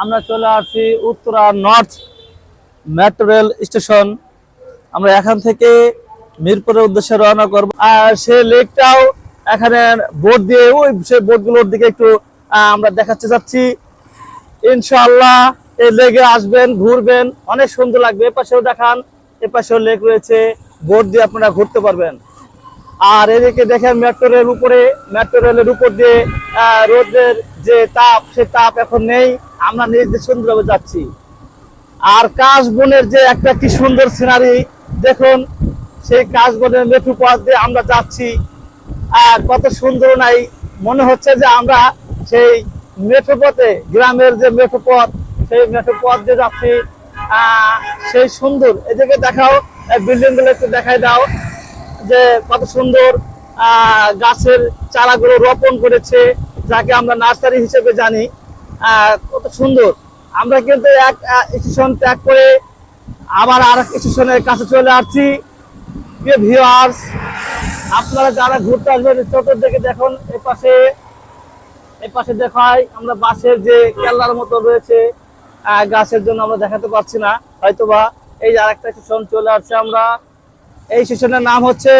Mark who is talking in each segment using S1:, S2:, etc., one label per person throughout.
S1: আমরা চলে আসছি Uttara north metro rail station আমরা এখান থেকে মিরপুরের উদ্দেশ্যে রওনা করব। আর সে লেকটাও এখানে বোট দিয়ে, ওই সেই বোটগুলোর দিকে একটু আমরা দেখাতে যাচ্ছি। ইনশাআল্লাহ এই লেগে আসবেন, ঘুরবেন, অনেক সুন্দর লাগবে। এপাশেও দেখান, এপাশেও লেক রয়েছে। বোট দিয়ে আপনারা ঘুরতে পারবেন। আর এদিকে দেখেন মেট্রো রেল উপরে মেট্রো রেলের উপর দিয়ে রোদের যে তাপ, সে তাপ এখন নেই। আমরা নিজে সুন্দরভাবে যাচ্ছি। আর কাশবনের যে একটা কি সুন্দর সিনারি দেখুন, সেই কাশবনের মেট্রো পথ দিয়ে আমরা যাচ্ছি। কত সুন্দর নাই। মনে হচ্ছে যে আমরা সেই মেট্রো পথে, গ্রামের যে মেট্রো পথ, সেই মেট্রো পথ দিয়ে যাচ্ছি। সেই সুন্দর। এদিকে দেখাও বিল্ডিংগুলো একটু দেখাই দাও। যে কত সুন্দর গাছের চারাগুলো রোপণ করেছে, যাকে আমরা নার্সারি হিসেবে জানি। কত সুন্দর। আমরা কিন্তু এক স্টেশন ত্যাগ করে আবার আর এক স্টেশনের কাছে চলে আসছি। আপনারা যারা ঘুরতে আসবেন, চতুর্দিকে দেখুন এ পাশে এই পাশে দেখাই, আমরা বাসের যে কেল্লার মতো রয়েছে গাছের জন্য আমরা দেখাতে পারছি না। হয়তোবা এই যে আরেকটা স্টেশন চলে আসছে আমরা। এই স্টেশনের নাম হচ্ছে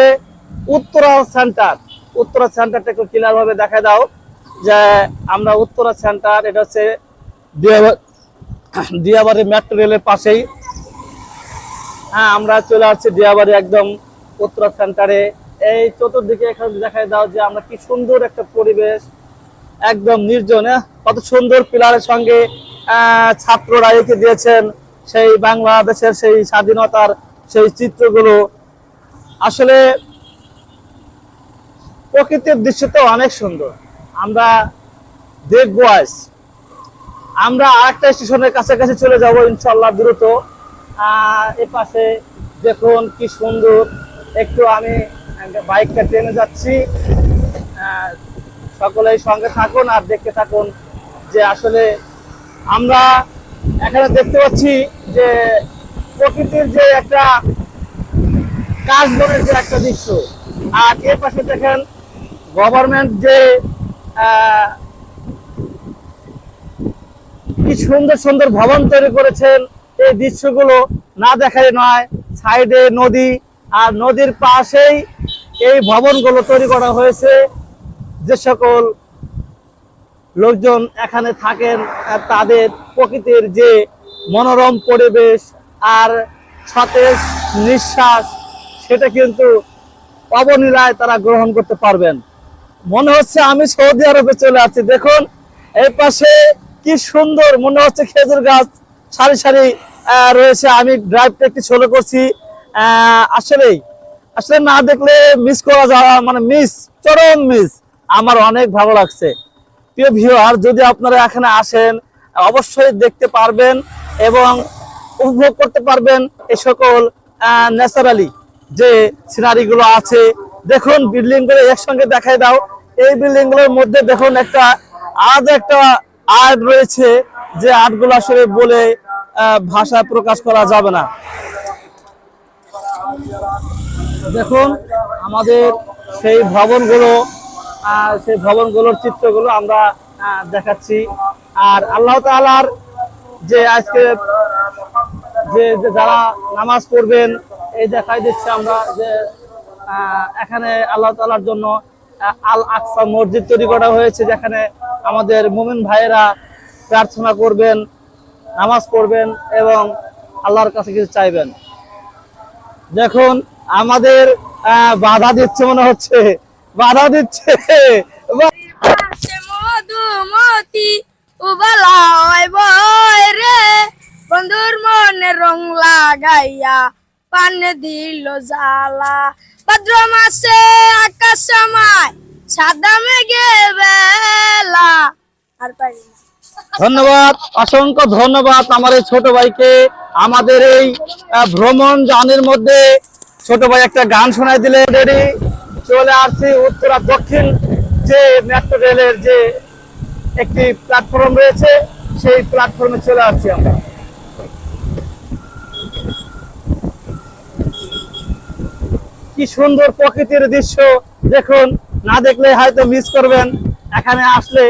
S1: উত্তরা সেন্টার। উত্তরা সেন্টারটা একটু ক্লিয়ার ভাবে দেখা দাও যে আমরা উত্তরা সেন্টার, এটা হচ্ছে দিয়াবা- দিয়াবাড়ি মেট্রো রেলের পাশেই। হ্যাঁ আমরা চলে আসছি দিয়াবাড়ি একদম উত্তরা সেন্টারে। এই চতুর্দিকে এখানে দেখাই দাও যে আমরা কি সুন্দর একটা পরিবেশ, একদম নির্জন হ্যাঁ? কত সুন্দর পিলারের সঙ্গে ছাত্ররা এঁকে দিয়েছেন সেই বাংলাদেশের সেই স্বাধীনতার সেই চিত্রগুলো। আসলে প্রকৃতির দৃশ্য তো অনেক সুন্দর। আমরা দেখব আজ। আমরা আরেকটা স্টেশনের কাছাকাছি চলে যাব ইনশাল্লাহ দ্রুত। এ পাশে দেখুন কি সুন্দর। একটু আমি বাইকটা ট্রেনে যাচ্ছি। সকলেই সঙ্গে থাকুন আর দেখতে থাকুন যে আসলে আমরা এখানে দেখতে পাচ্ছি যে প্রকৃতির যে একটা কাশবনের যে একটা দৃশ্য। আর এর পাশে দেখেন গভর্নমেন্ট যে কি সুন্দর সুন্দর ভবন তৈরি করেছেন, এই দৃশ্যগুলো না দেখাই নয়, সাইডে নদী, আর নদীর পাশেই এই ভবনগুলো তৈরি করা হয়েছে। যে সকল লোকজন এখানে থাকেন তাদের প্রকৃতির যে মনোরম পরিবেশ আর সতেজ নিঃশ্বাস সেটা কিন্তু অবলীলায় তারা গ্রহণ করতে পারবেন। মনে হচ্ছে আমি সৌদি আরবে চলে আসছি। দেখুন, এই পাশে কি সুন্দর, মনে হচ্ছে খেজুর গাছ সারি সারি রয়েছে। আমি ড্রাইভটা একটু ছোলো করছি। আসলেই, আসলে না দেখলে মিস করা যাওয়া মানে মিস চরম মিস আমার অনেক ভালো লাগছে। প্রিয় ভিউয়ার যদি আপনারা এখানে আসেন, অবশ্যই দেখতে পারবেন এবং উপভোগ করতে পারবেন এই সকল ন্যাচারালি যে সিনারি গুলো আছে, দেখুন বিল্ডিংগুলো একসঙ্গে দেখাই দাও। এই বিল্ডিংগুলোর মধ্যে দেখুন একটা আজ একটা আর্ট রয়েছে, যে আর্টগুলো আসলে বলে ভাষায় প্রকাশ করা যাবে না। দেখুন, আমাদের সেই ভবনগুলো সেই ভবনগুলোর চিত্রগুলো আমরা দেখাচ্ছি। আর আল্লাহ তাআলার যে আজকে যে যারা নামাজ পড়বেন, এই দেখাই দিচ্ছে আমরা যে এখানে আল্লাহ তালার জন্য আল আকসা মসজিদ তৈরি করা হয়েছে, যেখানে আমাদের মুমিন ভাইয়েরা প্রার্থনা করবেন, নামাজ পড়বেন এবং আল্লাহর কাছে কিছু চাইবেন। দেখুন, আমাদের বাধা দিচ্ছে মনে হচ্ছে, বাধা দিচ্ছে।
S2: মধুমতি মনে রং লাগাইয়া, পান দিল জ্বালা। ভাদ্র মাসে আকাশ সময় সাদা মেঘে বেলা। আর পারি না।
S1: ধন্যবাদ, অসংখ্য ধন্যবাদ আমার এই ছোট ভাইকে। আমাদের এই ভ্রমণ জানের মধ্যে ছোট ভাই একটা গান শোনাই দিলে রেডি চলে আসছি উত্তরা দক্ষিণ যে মেট্রো রেলের যে একটি প্ল্যাটফর্ম রয়েছে, সেই প্ল্যাটফর্মে চলে আসছি আমরা। কি সুন্দর প্রকৃতির দৃশ্য দেখুন। না দেখলে হয়তো মিস করবেন। এখানে আসলে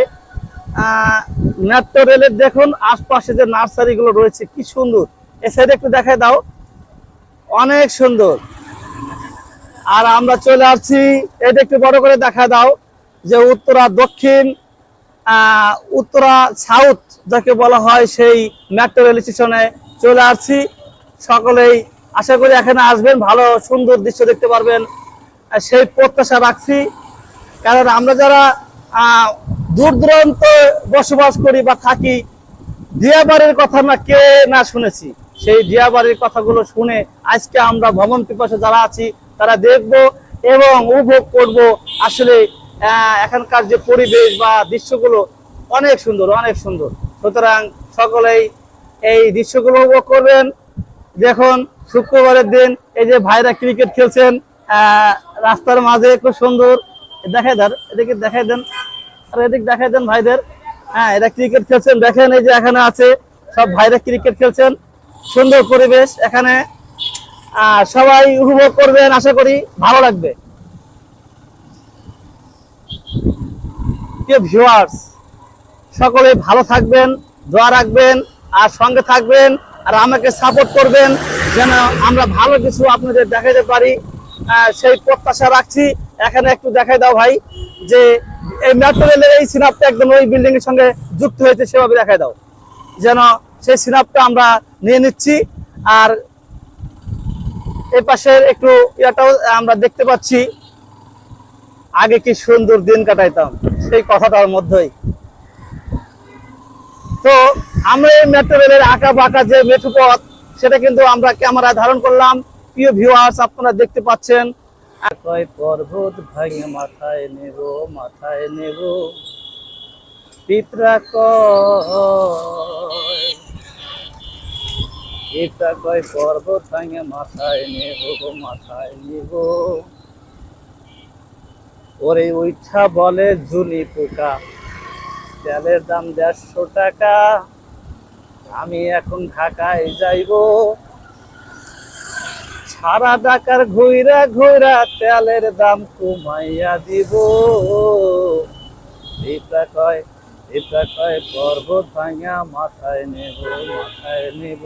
S1: মেট্রো রেলের দেখুন, আশপাশে যে নার্সারি গুলো রয়েছে, কি সুন্দর। এ সাইডে একটু দেখায় দাও। অনেক সুন্দর। আর আমরা চলে আসছি, এটা একটু বড় করে দেখা দাও, যে উত্তরা দক্ষিণ উত্তরা সাউথ যাকে বলা হয় সেই মেট্রো রেল স্টেশনে চলে আসছি। সকলেই আশা করি এখানে আসবেন, ভালো, সুন্দর দৃশ্য দেখতে পারবেন। সেই প্রত্যাশা রাখছি, কারণ আমরা যারা দূর দূরান্ত বসবাস করি বা থাকি, দিয়াবাড়ির কথা না কে না শুনেছি? সেই দিয়াবাড়ির কথাগুলো শুনে আজকে আমরা ভ্রমণ পিপাসে যারা আছি, তারা দেখব এবং উপভোগ করব। আসলে এখানকার যে পরিবেশ বা দৃশ্যগুলো অনেক সুন্দর অনেক সুন্দর। সুতরাং সকলেই এই দৃশ্যগুলো উপভোগ করবেন। দেখুন, শুক্রবারের দিন এই যে ভাইরা ক্রিকেট খেলছেন রাস্তার মাঝে খুব সুন্দর। দেখাই দেন, এদিকে দেখাই দেন। আর এদিক দেখাই দেন ভাইদের। হ্যাঁ এরা ক্রিকেট খেলছেন। দেখেন এই যে এখানে আছে, সব ভাইরা ক্রিকেট খেলছেন। সুন্দর পরিবেশ এখানে। সবাই উপভোগ করবেন, আশা করি ভালো লাগবে। সকলে ভালো থাকবেন, দোয়া রাখবেন, আর সঙ্গে থাকবেন। আর আমাকে সাপোর্ট করবেন যেন আমরা ভালো কিছু আপনাদের দেখাতে পারি। সেই প্রত্যাশা রাখছি। এখানে একটু দেখাই দাও ভাই, যে এই মেট্রো রেলের এই সিনাপটা একদম ওই বিল্ডিং এর সঙ্গে যুক্ত হয়েছে, সেভাবে দেখাই দাও। যেন সেই সিনাপটা আমরা নিয়ে নিচ্ছি। আর এই পাশের একটু ইয়াটাও আমরা দেখতে পাচ্ছি। আগে কি সুন্দর দিন কাটাইতাম, সেই কথাটার মধ্যেই। তো আমরা এই মেট্রো রেলের আঁকা বাঁকা যে মেট্রো পথ সেটা কিন্তু আমরা ক্যামেরা ধারণ করলাম। প্রিয় ভিউয়ার্স আপনারা দেখতে পাচ্ছেন। মাথায় মাথায় কয়? পর্বত মাথায় মাথায় ওরে উইঠা বলে জুনি পোকা। তেলের দাম দেড়শো টাকা। আমি এখন ঢাকায় যাইব। সারা ঢাকার ঘুইরা ঘুইরা তেলের দাম কমাইয়া দিব। পিঁপড়া কয় পিঁপড়া কয়, পর্বত ভাঙা মাথায় নেব মাথায় নেব,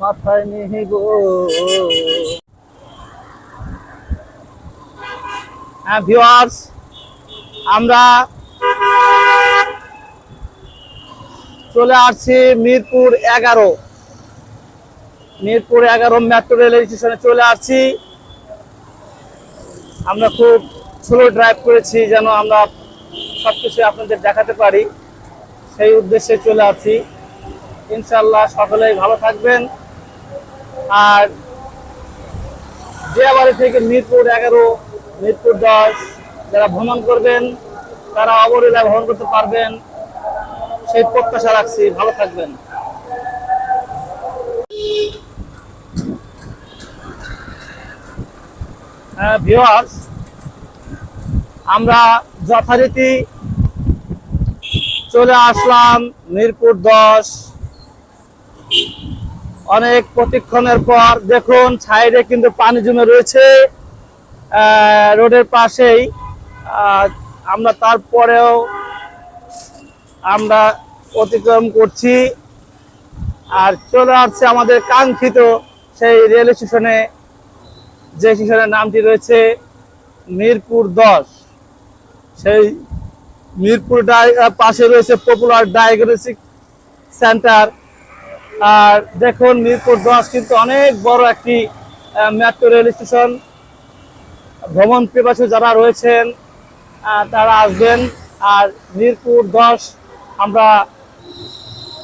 S1: মাথায় নিব। হ্যাঁ ভিউয়ার্স আমরা চলে আসছি মিরপুর এগারো। মিরপুর এগারো মেট্রো রেল স্টেশনে চলে আসছি। আমরা খুব স্লো ড্রাইভ করেছি যেন আমরা সবকিছু আপনাদের দেখাতে পারি। সেই উদ্দেশ্যে চলে আসছি। ইনশাল্লাহ সকলেই ভালো থাকবেন। আর জিয়াবাড়ি থেকে মিরপুর এগারো, মিরপুর দশ, যারা ভ্রমণ করবেন, তারা অবলীলায় ভ্রমণ করতে পারবেন। সেই প্রত্যাশা রাখছি। ভালো থাকবেন। ভিওয়ার্স আমরা যথারীতি চলে আসলাম মিরপুর দশ। অনেক প্রতিক্ষণের পর দেখুন, সাইডে কিন্তু পানি জমে রয়েছে। রোডের পাশেই। আমরা তারপরেও আমরা অতিক্রম করছি। আর চলে আসছে আমাদের কাঙ্ক্ষিত সেই রেল স্টেশনে, যে স্টেশনের নামটি রয়েছে মিরপুর দশ। সেই মিরপুর পাশে রয়েছে পপুলার ডায়াগনস্টিক সেন্টার। আর দেখুন, মিরপুর দশ কিন্তু অনেক বড় একটি মেট্রো রেল স্টেশন। ভ্রমণ পিপাসু যারা রয়েছেন তারা আসবেন। আর মিরপুর দশ, আমরা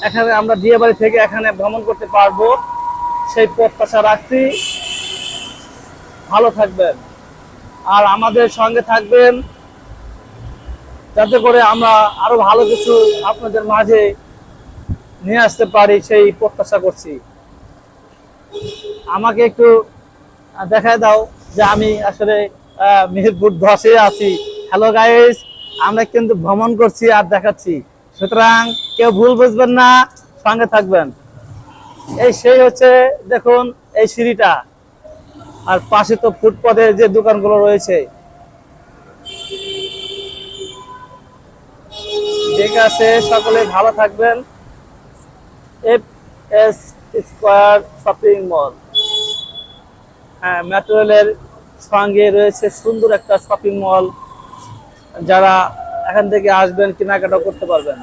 S1: এখানে আমরা দিয়াবাড়ি থেকে এখানে ভ্রমণ করতে পারব। সেই প্রত্যাশা রাখছি। ভালো থাকবেন। আর আমাদের সঙ্গে থাকবেন। যাতে করে আমরা আরও ভালো কিছু আপনাদের মাঝে নিয়ে আসতে পারি, সেই প্রত্যাশা করছি। আমাকে একটু দেখায় দাও যে আমি আসলে মেহেরপুর দশে আছি। হ্যালো গাইস আমরা কিন্তু ভ্রমণ করছি আর দেখাচ্ছি। সুতরাং কেউ ভুল বুঝবেন না, সঙ্গে থাকবেন। এই সেই হচ্ছে, দেখুন, এই সিঁড়িটা। আর পাশে তো ফুটপাথে যে দোকানগুলো রয়েছে। ঠিক আছে, সকলে ভালো থাকবেন। F S square shopping mall. হ্যাঁ মেট্রো সঙ্গে রয়েছে সুন্দর একটা শপিং মল। যারা এখান থেকে আসবেন কেনাকাটা করতে পারবেন।